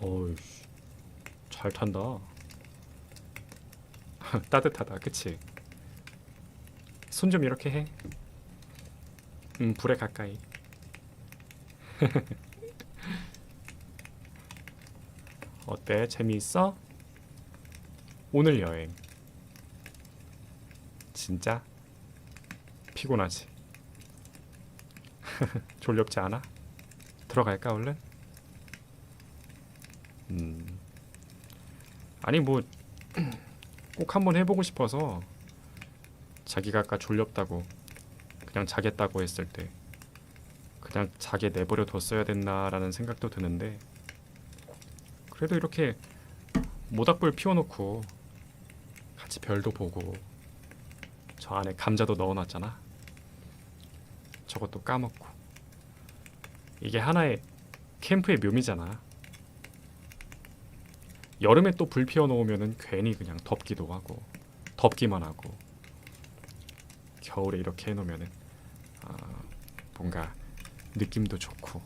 어이씨, 잘 탄다. 따뜻하다, 그치? 손 좀 이렇게 해. 음, 불에 가까이. 어때? 재미있어? 오늘 여행. 진짜? 피곤하지? 졸렵지 않아? 들어갈까 얼른? 음. 아니 뭐 꼭 한번 해보고 싶어서 자기가 아까 졸렵다고 그냥 자겠다고 했을 때 그냥 자게 내버려 뒀어야 됐나라는 생각도 드는데 그래도 이렇게 모닥불 피워놓고 같이 별도 보고 저 안에 감자도 넣어놨잖아. 저것도 까먹고. 이게 하나의 캠프의 묘미잖아 여름에 또 불 피워 놓으면은 괜히 그냥 덥기도 하고 덥기만 하고 겨울에 이렇게 해놓으면은 아, 뭔가 느낌도 좋고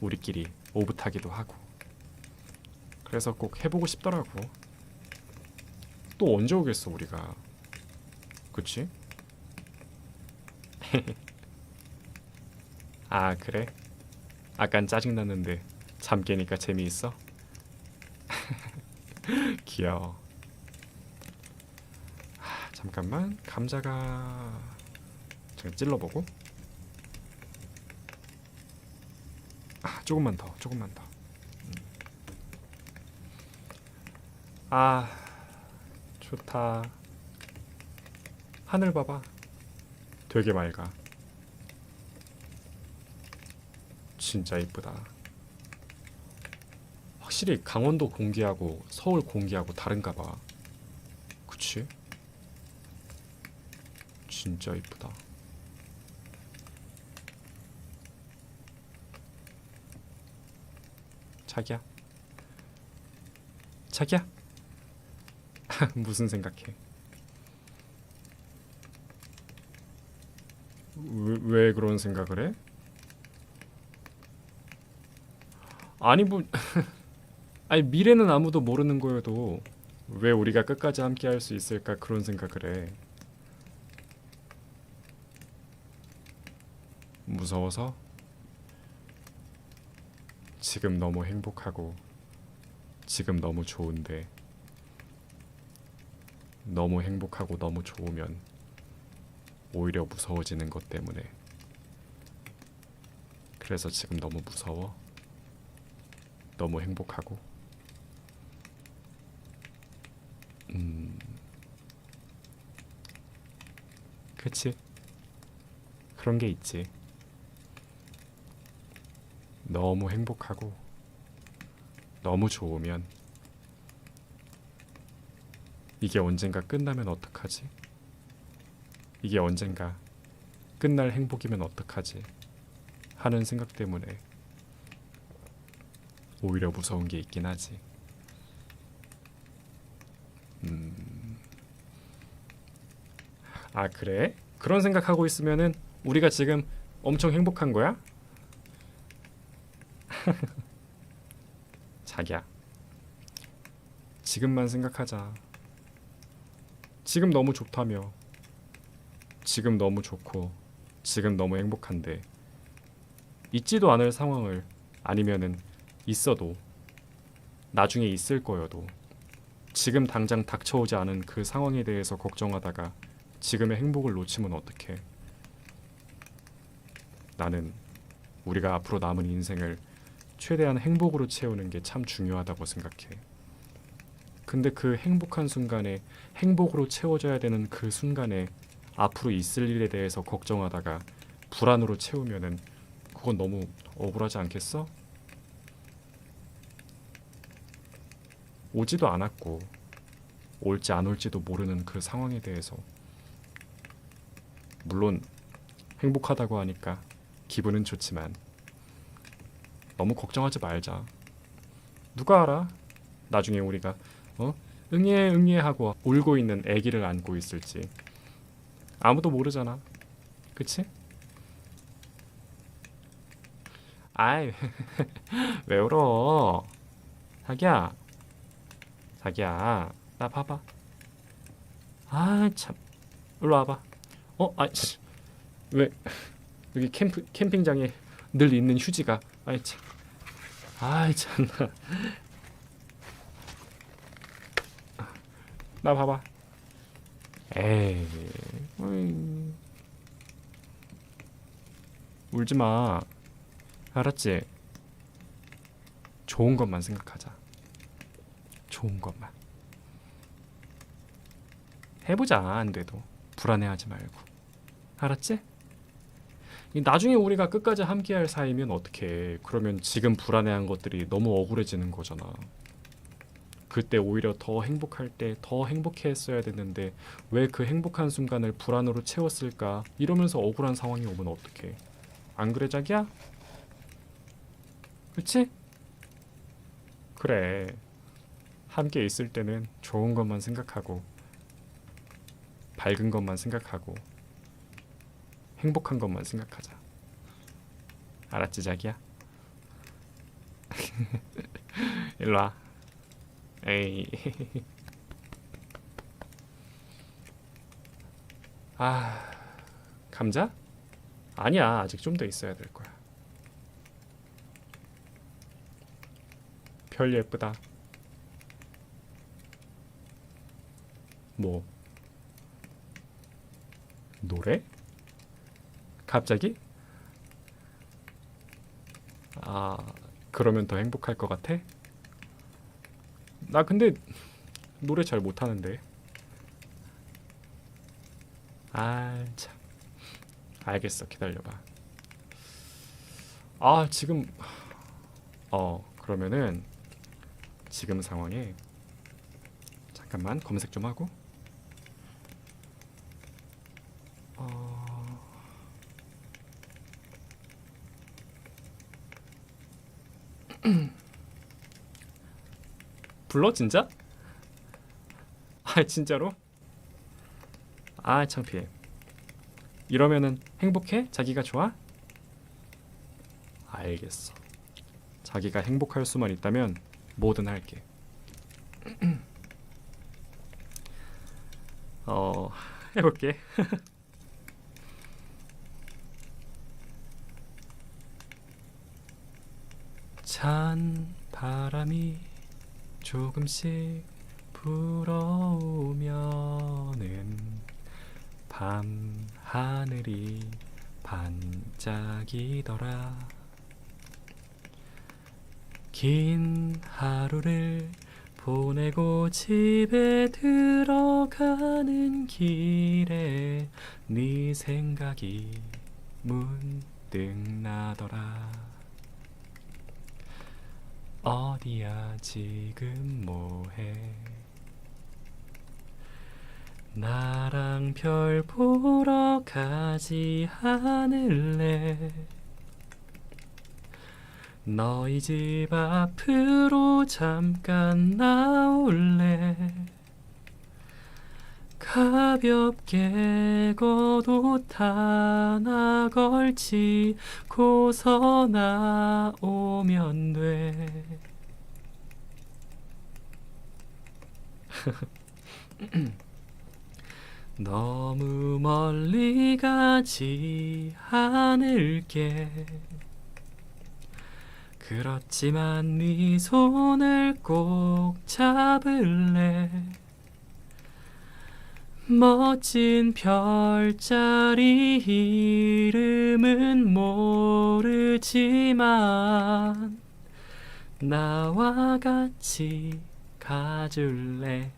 우리끼리 오붓하기도 하고 그래서 꼭 해보고 싶더라고 또 언제 오겠어 우리가 그치? 아 그래? 아깐 짜증났는데 잠 깨니까 재미있어? 귀여워. 하, 잠깐만 감자가 잠깐 찔러보고. 아 조금만 더, 조금만 더. 음. 아 좋다. 하늘 봐봐. 되게 맑아. 진짜 이쁘다. 확실히 강원도 공기하고 서울 공기하고 다른가 봐. 그치? 진짜 이쁘다. 자기야. 자기야. 무슨 생각해? 왜, 왜 그런 생각을 해? 아니 뭐 아니 미래는 아무도 모르는 거여도 왜 우리가 끝까지 함께 할 수 있을까 그런 생각을 해. 무서워서? 지금 너무 행복하고 지금 너무 좋은데 너무 행복하고 너무 좋으면 오히려 무서워지는 것 때문에 그래서 지금 너무 무서워 너무 행복하고 음, 그치? 그런 게 있지. 너무 행복하고, 너무 좋으면, 이게 언젠가 끝나면 어떡하지? 이게 언젠가 끝날 행복이면 어떡하지? 하는 생각 때문에 오히려 무서운 게 있긴 하지. 음. 아, 그래? 그런 생각하고 있으면은 우리가 지금 엄청 행복한 거야? 자기야. 지금만 생각하자. 지금 너무 좋다며. 지금 너무 좋고 지금 너무 행복한데 있지도 않을 상황을 아니면은 있어도 나중에 있을 거여도 지금 당장 닥쳐오지 않은 그 상황에 대해서 걱정하다가 지금의 행복을 놓치면 어떡해? 나는 우리가 앞으로 남은 인생을 최대한 행복으로 채우는 게 참 중요하다고 생각해. 근데 그 행복한 순간에 행복으로 채워져야 되는 그 순간에 앞으로 있을 일에 대해서 걱정하다가 불안으로 채우면은 그건 너무 억울하지 않겠어? 오지도 않았고 올지 안 올지도 모르는 그 상황에 대해서 물론 행복하다고 하니까 기분은 좋지만 너무 걱정하지 말자. 누가 알아? 나중에 우리가 어 응애 응애 하고 울고 있는 아기를 안고 있을지 아무도 모르잖아. 그치? 아이 왜 울어? 자기야 자기야 나 봐봐 아 참 일로 와봐 어? 아이씨. 왜 여기 캠프 캠핑장에 늘 있는 휴지가? 아이 참. 아이 참나. 나 봐봐. 에이. 어이. 울지 마. 알았지? 좋은 것만 생각하자. 좋은 것만. 해보자 안 돼도 불안해하지 말고 알았지? 이 나중에 우리가 끝까지 함께할 사이면 어떡해 그러면 지금 불안해한 것들이 너무 억울해지는 거잖아 그때 오히려 더 행복할 때 더 행복해했어야 됐는데 왜 그 행복한 순간을 불안으로 채웠을까 이러면서 억울한 상황이 오면 어떡해 안 그래 자기야? 그치? 그래 함께 있을 때는 좋은 것만 생각하고 밝은 것만 생각하고 행복한 것만 생각하자. 알았지 자기야? 일로 와. 에이. 아 감자? 아니야 아직 좀 더 있어야 될 거야. 별 예쁘다. 뭐 노래? 갑자기? 아 그러면 더 행복할 것 같아? 나 근데 노래 잘 못하는데 아 참 알겠어 기다려봐 아 지금 어 그러면은 지금 상황에 잠깐만 검색 좀 하고 불러 진짜? 아 진짜로? 아 창피해 이러면은 행복해? 자기가 좋아? 알겠어 자기가 행복할 수만 있다면 뭐든 할게 어 해볼게 찬 바람이 조금씩 불어오면은 밤 하늘이 반짝이더라. 긴 하루를 보내고 집에 들어가는 길에 네 생각이 문득 나더라 어디야 지금 뭐해? 나랑 별 보러 가지 않을래? 너희 집 앞으로 잠깐 나올래 가볍게 겉옷 하나 걸치고서 나오면 돼. 너무 멀리 가지 않을게. 그렇지만 네 손을 꼭 잡을래 멋진 별자리 이름은 모르지만 나와 같이 가줄래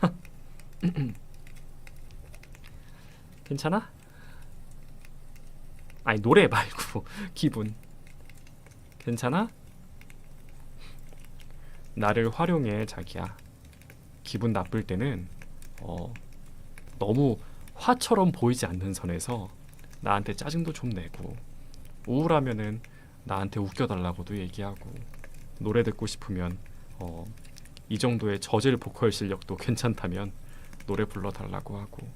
괜찮아? 아니 노래 말고 기분 괜찮아? 나를 활용해 자기야 기분 나쁠 때는 어 너무 화처럼 보이지 않는 선에서 나한테 짜증도 좀 내고 우울하면은 나한테 웃겨달라고도 얘기하고 노래 듣고 싶으면 어, 이 정도의 저질 보컬 실력도 괜찮다면 노래 불러달라고 하고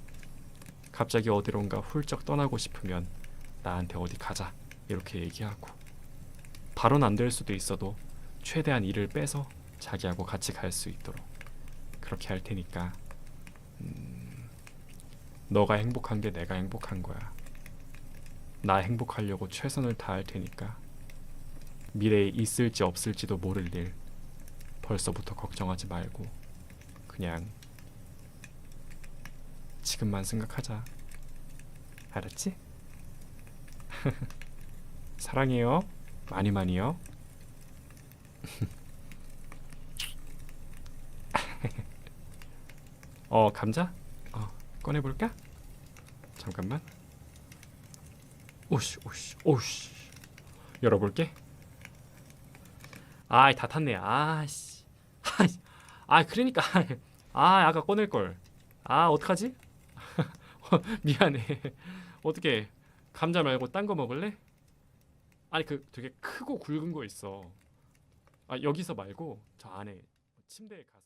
갑자기 어디론가 훌쩍 떠나고 싶으면 나한테 어디 가자 이렇게 얘기하고 바로는 안될 수도 있어도 최대한 일을 빼서 자기하고 같이 갈 수 있도록 그렇게 할 테니까 음, 너가 행복한 게 내가 행복한 거야. 나 행복하려고 최선을 다할 테니까 미래에 있을지 없을지도 모를 일 벌써부터 걱정하지 말고 그냥 지금만 생각하자. 알았지? 사랑해요. 많이 많이요. 어 감자? 어 꺼내 볼까? 잠깐만. 오씨 오씨 오씨 열어볼게. 아이 다 탔네. 아씨. 아 그러니까 아 아까 꺼낼 걸. 아 어떡하지? 미안해. 어떻게 감자 말고 딴 거 먹을래? 아니 그 되게 크고 굵은 거 있어. 아 여기서 말고 저 안에 침대에 가서.